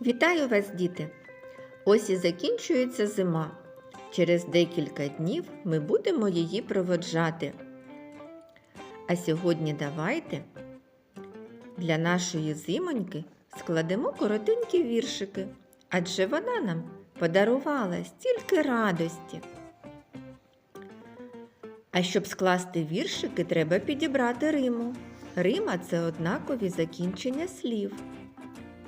Вітаю вас, діти! Ось і закінчується зима. Через декілька днів ми будемо її проводжати. А сьогодні давайте для нашої зимоньки складемо коротенькі віршики, адже вона нам подарувала стільки радості. А щоб скласти віршики, треба підібрати риму. Рима це однакові закінчення слів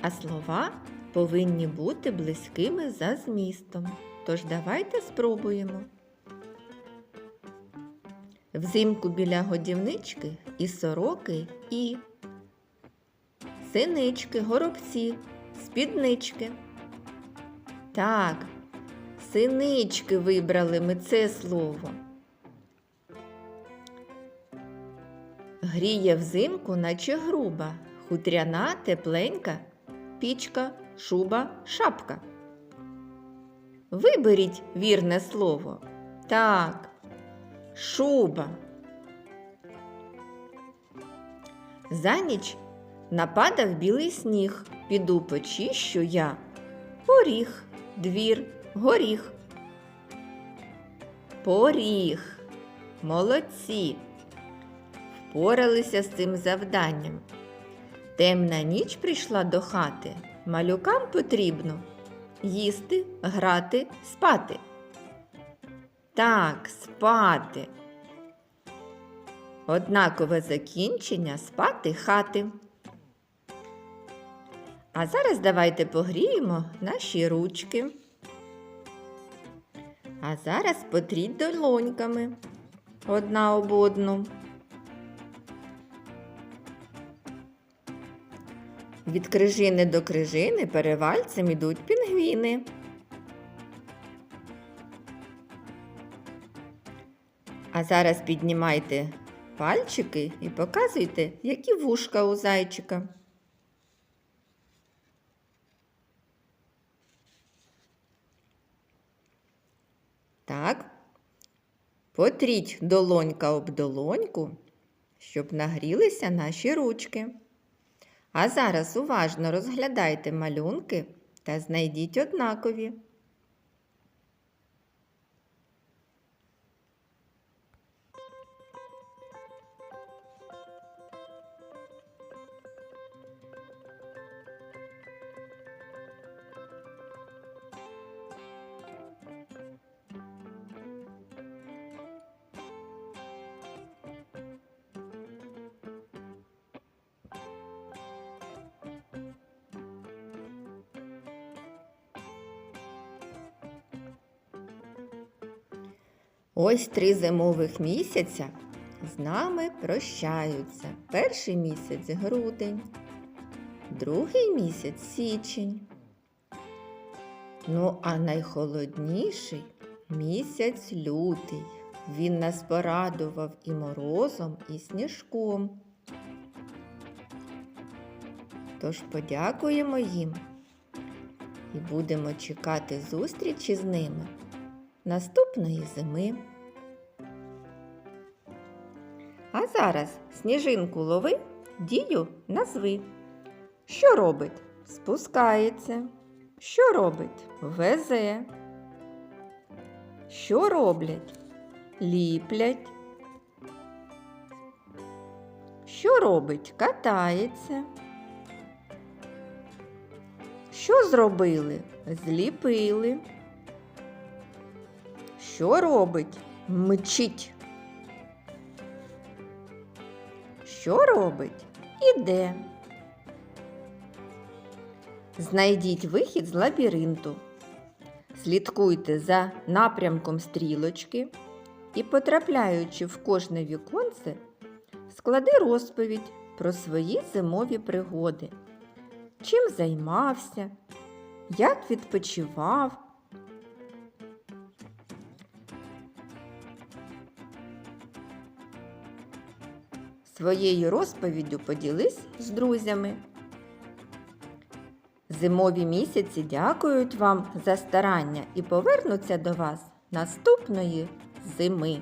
а слова повинні бути близькими за змістом. Тож давайте спробуємо. Взимку біля годівнички і сороки і синички, горобці, спіднички. Так, синички вибрали ми це слово. Гріє взимку, наче груба, хутряна, тепленька, пічка, шуба, шапка. Виберіть вірне слово. Так, шуба. За ніч нападав білий сніг, піду почищу я. Поріг, двір, горіх. Поріг. Молодці. Впоралися з цим завданням. Темна ніч прийшла до хати. Малюкам потрібно їсти, грати, спати. Так, спати. Однакове закінчення спати хати. А зараз давайте погріємо наші ручки. А зараз потріть долоньками одна об одну. Від крижини до крижини перевальцем ідуть пінгвіни. А зараз піднімайте пальчики і показуйте, які вушка у зайчика. Так, потріть долонька об долоньку, щоб нагрілися наші ручки. А зараз уважно розглядайте малюнки та знайдіть однакові. Ось три зимових місяця з нами прощаються. Перший місяць грудень, другий місяць січень. Ну, а найхолодніший місяць лютий. Він нас порадував і морозом, і сніжком. Тож подякуємо їм і будемо чекати зустрічі з ними наступної зими. А зараз сніжинку лови, дію назви. Що робить? Спускається. Що робить? Везе. Що роблять? Ліплять. Що робить? Катається. Що зробили? Зліпили. Що робить? Мчить. Що робить? Іде. Знайдіть вихід з лабіринту. Слідкуйте за напрямком стрілочки і, потрапляючи в кожне віконце, склади розповідь про свої зимові пригоди. Чим займався, як відпочивав. Своєю розповіддю поділись з друзями. Зимові місяці дякують вам за старання і повернуться до вас наступної зими.